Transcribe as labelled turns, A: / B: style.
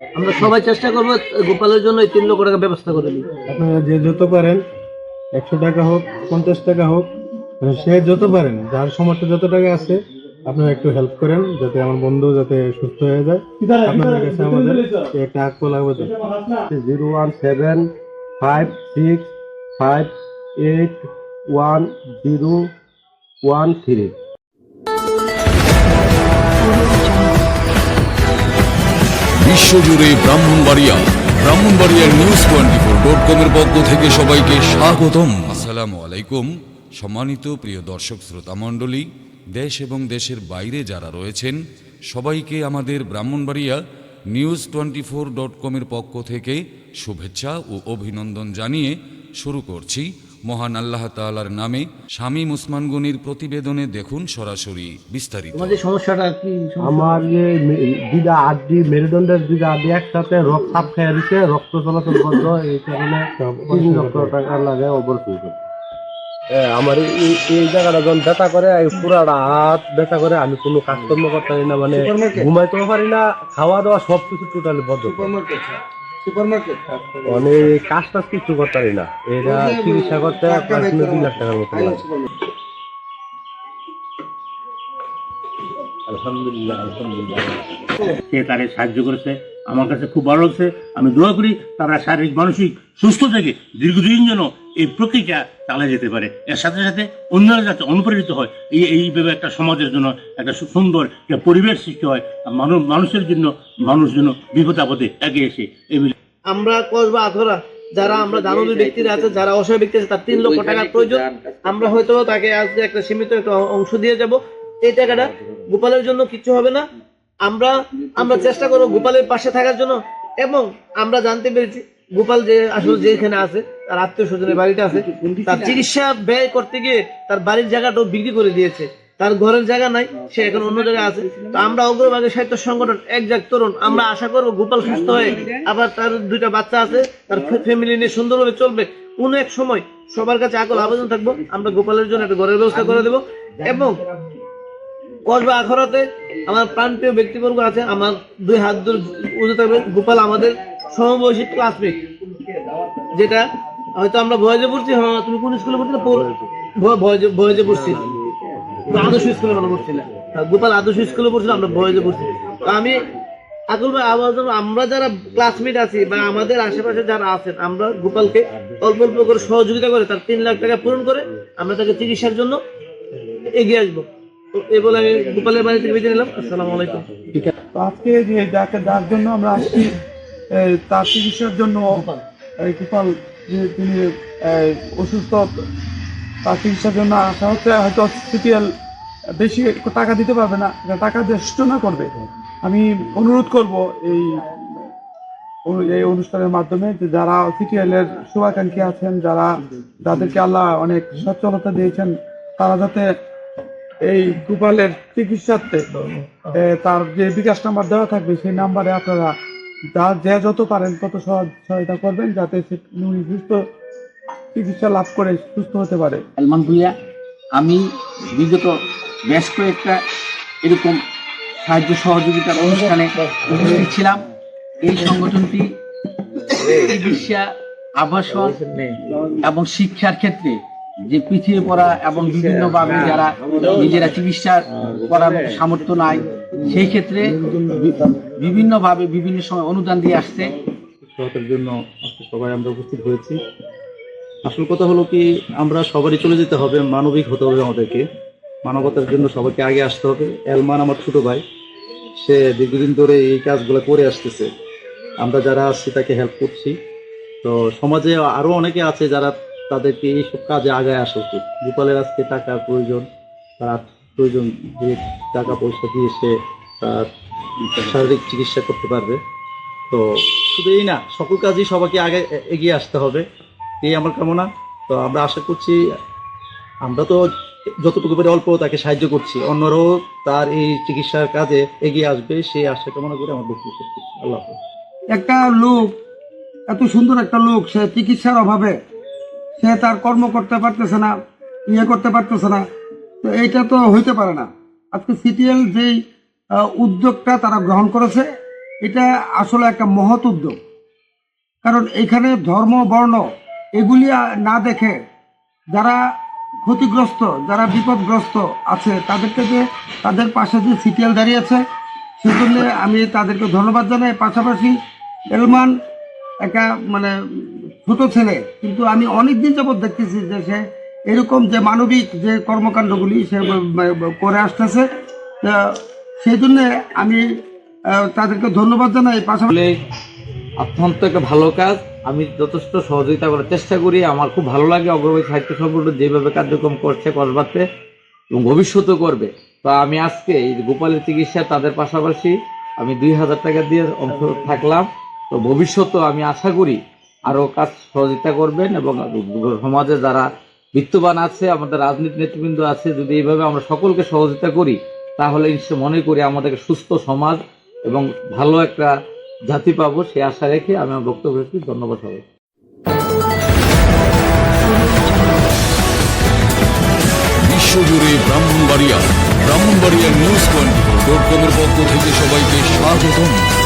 A: আমরা সবাই চেষ্টা করব গোপালের জন্য এই তিন লক্ষ টাকা ব্যবস্থা করে দিই
B: আপনারা যে যত পারেন একশো টাকা হোক পঞ্চাশ টাকা হোক মানে সে যত পারেন যার সমর্থ যত টাকা আছে আপনারা একটু হেল্প করেন যাতে আমার বন্ধু যাতে সুস্থ হয়ে যায়। আপনাদের কাছে আমাদের একটা আগ লাগবে zero one seven five six five eight one zero one three.
C: বিশ্বজুড়ে ব্রাহ্মণবাড়িয়া, ব্রাহ্মণবাড়িয়ার নিউজ টোয়েন্টি ফোর ডট কমের পক্ষ থেকে সবাইকে স্বাগতম। আসসালামু আলাইকুম। সম্মানিত প্রিয় দর্শক শ্রোতা মণ্ডলী, দেশ এবং দেশের বাইরে যারা রয়েছেন, সবাইকে আমাদের Brahmanbaria news twenty four dot কমের পক্ষ থেকে শুভেচ্ছা ও অভিনন্দন জানিয়ে শুরু করছি। মহান আল্লাহ তাআলার নামে শামীম ওসমান গনির প্রতিবেদনে দেখুন সরাসরি বিস্তারিত।
A: তোমার সমস্যাটা কি?
B: আমার যে মে- দুইটা মেরুদণ্ডের দুইটা আড্ডি একসাথে রক্ত সাপ খেয়ে দিচ্ছে রক্ত চলাচল বন্ধ এই কারণে তিন লক্ষ টাকা লাগে করতে আমার এই জায়গাটা যখন ব্যথা করে এই পুরাটা হাত ব্যথা করে আমি কোনো কাজকর্ম করতে পারি না মানে ঘুমাইতেও পারি না খাওয়া দাওয়া সব কিছু টোটালি বন্ধ মানে কাজ টাজ কিছু করতে না। এটা চিকিৎসা করতে প্রায় তিন লাখ টাকার মতো
D: আলহামদুলিল্লাহ আলহামদুলিল্লাহ। সে তারে সাহায্য করেছে আমার কাছে খুব ভালো লাগছে। আমি দোয়া করি তারা শারীরিক মানসিক সুস্থ থেকে দীর্ঘদিন যেন এই প্রক্রিয়া চালিয়ে যেতে পারে। এর সাথে সাথে অন্যরা যাতে অনুপ্রেরিত হয় এই এইভাবে একটা সমাজের জন্য একটা সুন্দর একটা পরিবেশ সৃষ্টি হয় মানুষ মানুষের জন্য মানুষ যেন বিপদ আপদে এগিয়ে এসে এই
A: আমরা কসবা আথরা যারা আমরা দানবী ব্যক্তিরা আছে যারা অসহায় ব্যক্তি আছে তার তিন লক্ষ টাকার প্রয়োজন। আমরা হয়তো তাকে আজ একটা সীমিত একটা অংশ দিয়ে যাব। এই টাকাটা গোপালের জন্য কিছু হবে না। আমরা আমরা চেষ্টা করব গোপালের পাশে থাকার জন্য এবং আমরা জানতে পেরেছি গোপাল যে আসলে যেখানে আছে তার আত্মীয় স্বজনের বাড়িটা আছে তার চিকিৎসা ব্যয় করতে গিয়ে তার বাড়ির জায়গাটাও বিক্রি করে দিয়েছে। তার ঘরের জায়গা নাই, সে এখন অন্য জায়গায় আছে। তো আমরা অগ্রভাগে সাহিত্য সংগঠন, এক জাগ তরুণ, আমরা আশা করব গোপাল সুস্থ হয়ে আবার তার দুইটা বাচ্চা আছে, তার ফ্যামিলি নিয়ে সুন্দরভাবে চলবে। কোন এক সময় সবার কাছে আকল আবেদন থাকব, আমরা গোপালের জন্য একটা ঘরের ব্যবস্থা করে দেবো। এবং কসবা আখড়াতে আমার প্রাণপ্রিয় ব্যক্তিবর্গ আছে, আমার দুই হাত দূর উঁচু থাকবে, গোপাল আমাদের সমবয়সী ক্লাসমেট যেটা হয়তো আমরা ভয়েজে পড়ছি হ্যাঁ তুমি কোন স্কুলে পড়ছিলে? ভয়েজে- পড়ছি। আদর্শ স্কুলে মনে পড়ছিলে হ্যাঁ, গোপাল আদর্শ স্কুলে পড়ছিল আমরা ভয়েজে পড়ছি। তো আমি আকুল ভাই আবার আমরা যারা ক্লাসমেট আছি বা আমাদের আশেপাশে যারা আছেন আমরা গোপালকে অল্প অল্প করে সহযোগিতা করে তার তিন লাখ টাকা পূরণ করে আমরা তাকে চিকিৎসার জন্য এগিয়ে আসব। তো এই বলে আমি গোপালের বাড়ি থেকে বেঁচে নিলাম। আসসালামু আলাইকুম।
E: তো আজকে যে যাকে যার জন্য আমরা আসছি তার চিকিৎসার জন্য গোপাল। যে তিনি অসুস্থ তার চিকিৎসার জন্য আসা হচ্ছে, হয়তো সিপিএল বেশি টাকা দিতে পারবে না টাকা দিয়ে সূচনা করবে। আমি অনুরোধ করব এই এই অনুষ্ঠানের মাধ্যমে যে যারা সিটিএল শুভাকাঙ্ক্ষী আছেন, যারা যাদেরকে আল্লাহ অনেক সচ্ছলতা দিয়েছেন, তারা যাতে এই গোপালের চিকিৎসাতে তার যে বিকাশ নাম্বার দেওয়া থাকবে, সেই নাম্বারে আপনারা যা, যে যত পারেন তত সহায়তা করবেন, যাতে সে সুস্থ চিকিৎসা লাভ করে সুস্থ হতে পারে।
F: সালমান ভুইয়া আমি বিগত বেশ কয়েকটা এরকম সাহায্য সহযোগিতার অনুষ্ঠানে উপস্থিত ছিলাম। এই সংগঠনটি চিকিৎসা আবাসন এবং শিক্ষার ক্ষেত্রে যে পিছিয়ে পড়া এবং বিভিন্নভাবে যারা নিজেরা চিকিৎসা করার সামর্থ্য নাই সেই ক্ষেত্রে বিভিন্নভাবে বিভিন্ন সময় অনুদান দিয়ে আসছে।
G: সহায়তার জন্য আজকে সবাই আমরা উপস্থিত হয়েছি। আসল কথা হলো কি, আমরা সবারই চলে যেতে হবে, মানবিক হতে হবে আমাদেরকে। মানবতার জন্য সবাইকে আগে আসতে হবে। এলমান আমার ছোট ভাই, সে দীর্ঘদিন ধরে এই কাজগুলো করে আসতেছে। আমরা যারা আসছি তাকে হেল্প করছি। তো সমাজে আরও অনেকে আছে যারা তাদেরকে এইসব কাজে আগায় আসা উচিত গোপালের আজকে টাকার প্রয়োজন, তার প্রয়োজন যে টাকা পয়সা দিয়ে সে তার শারীরিক চিকিৎসা করতে পারবে। তো শুধু এই না, সকল কাজই সবাইকে আগে এগিয়ে আসতে হবে। এই আমার কামনা। তো আমরা আশা করছি, আমরা তো যতটুকু পারি অল্প তাকে সাহায্য করছি। অন্যরাও তার এই চিকিৎসার কাজে এগিয়ে আসবে, সেই আশা কামনা করে আমার বক্তব্য করছি। আল্লাহ
E: একটা লোক, এত সুন্দর একটা লোক, সে চিকিৎসার অভাবে, সে তার কর্ম করতে পারতেছে না ইয়ে করতে পারতেছে না, তো এইটা তো হইতে পারে না। আজকে সিটিএল যেই উদ্যোগটা তারা গ্রহণ করেছে, এটা আসলে একটা মহৎ উদ্যোগ। কারণ এখানে ধর্ম, বর্ণ এগুলি না দেখে যারা ক্ষতিগ্রস্ত, যারা বিপদগ্রস্ত আছে, তাদেরকে যে তাদের পাশে যে সিটিএল দাঁড়িয়েছে, সেজন্য আমি তাদেরকে ধন্যবাদ জানাই। পাশাপাশি এলমান একটা মানে ছোট ছেলে, কিন্তু আমি অনেক দিন যাবৎ দেখতেছি যে সে এরকম যে মানবিক যে কর্মকাণ্ডগুলি সে করে আসতেছে। সেই জন্যে আমি তাদেরকে ধন্যবাদ জানাই। পাশাপাশি
F: অত্যন্ত একটা ভালো কাজ। আমি যথেষ্ট সহযোগিতা করার চেষ্টা করি। আমার খুব ভালো লাগে অগ্রগতি সাহিত্য সংগঠন যেভাবে কার্যক্রম করছে কসবাতে এবং ভবিষ্যতেও করবে। তো আমি আজকে এই গোপালের চিকিৎসা, তাদের পাশাপাশি আমি দুই হাজার টাকা দিয়ে অংশ থাকলাম। তো ভবিষ্যতেও আমি আশা করি আরও কাজ সহযোগিতা করবেন এবং সমাজে যারা বিত্তবান আছে, আমাদের রাজনীতি নেতৃবৃন্দ আছে, যদি এইভাবে আমরা সকলকে সহযোগিতা করি, তাহলে মনে করি আমাদের সুস্থ সমাজ এবং ভালো একটা জাতি পাব সে আশা রেখে আমি আমার বক্তব্য রাখছি ধন্যবাদ হবে
C: বিশ্বজুড়ে Brahmanbaria Brahmanbaria news twenty dot কমের পক্ষ থেকে সবাইকে স্বাগতম।